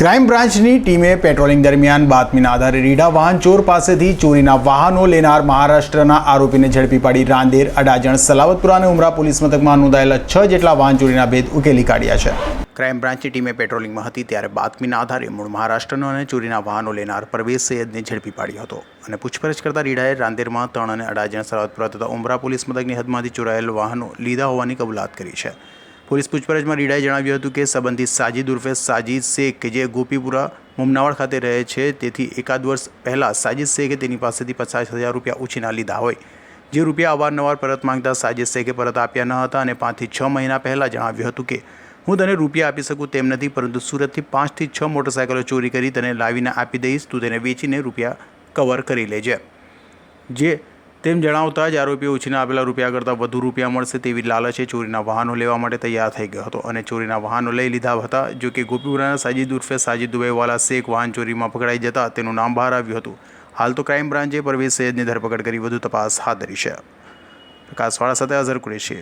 Crime બ્રાન્ચની ટીમે patrolling દરમિયાન બાતમીના આધારે રીઢા વાહન ચોર પાસેથી ચોરીના વાહનો લેનાર મહારાષ્ટ્રના આરોપીને ઝડપી પાડી રાંદેર, અડાજણ, સલાવતપુરા અને ઉમરા પોલીસ મથકમાં નોંધાયેલા છ જેટલા વાહન ચોરીના ભેદ ઉકેલી કાઢ્યા છે. ક્રાઇમ બ્રાન્ચની ટીમે પેટ્રોલિંગમાં હતી ત્યારે બાતમીના આધારે મૂળ મહારાષ્ટ્રનો અને ચોરીના વાહનો લેનાર પરવેશ સૈયદને ઝડપી પાડ્યો હતો અને પૂછપરછ કરતા રીડાએ રાંદેરમાં ત્રણ અને અડાજણ, સલાવતપુરા તથા ઉમરા પોલીસ મથકની હદમાંથી ચોરાયેલ વાહનો લીધા હોવાની કબૂલાત કરી છે. પોલીસ પૂછપરછમાં રીડાએ જણાવ્યું હતું કે સંબંધિત સાજીદ ઉર્ફે સાજીદ શેખ કે જે ગોપીપુરા મુમનાવાડ ખાતે રહે છે, તેથી એકાદ વર્ષ પહેલાં સાજીદ શેખે તેની પાસેથી પચાસ હજાર રૂપિયા ઉછીના લીધા હોય. જે રૂપિયા અવારનવાર પરત માંગતા સાજીદ શેખે પરત આપ્યા ન હતા અને પાંચથી છ મહિના પહેલાં જણાવ્યું હતું કે, હું તને રૂપિયા આપી શકું તેમ નથી, પરંતુ સુરતથી પાંચથી છ મોટરસાયકલો ચોરી કરી તને લાવીને આપી દઈશ, તું તેને વેચીને રૂપિયા કવર કરી લેજે. જે તેમ જણાવતા જ આરોપીઓ ઉછીને આપેલા રૂપિયા કરતાં વધુ રૂપિયા મળશે તેવી લાલચે ચોરીના વાહનો લેવા માટે તૈયાર થઈ ગયો હતો અને ચોરીના વાહનો લઈ લીધા હતા. જો કે ગોપીપુરાના સાજીદ ઉર્ફે સાજીદ દુબઈવાલા શેખ વાહન ચોરીમાં પકડાઈ જતા તેનું નામ બહાર આવ્યું હતું. હાલ તો ક્રાઇમ બ્રાન્ચે પરવેશ સૈયદની ધરપકડ કરી વધુ તપાસ હાથ ધરી છે. પ્રકાશવાળા સાથે અઝર કુરેશી.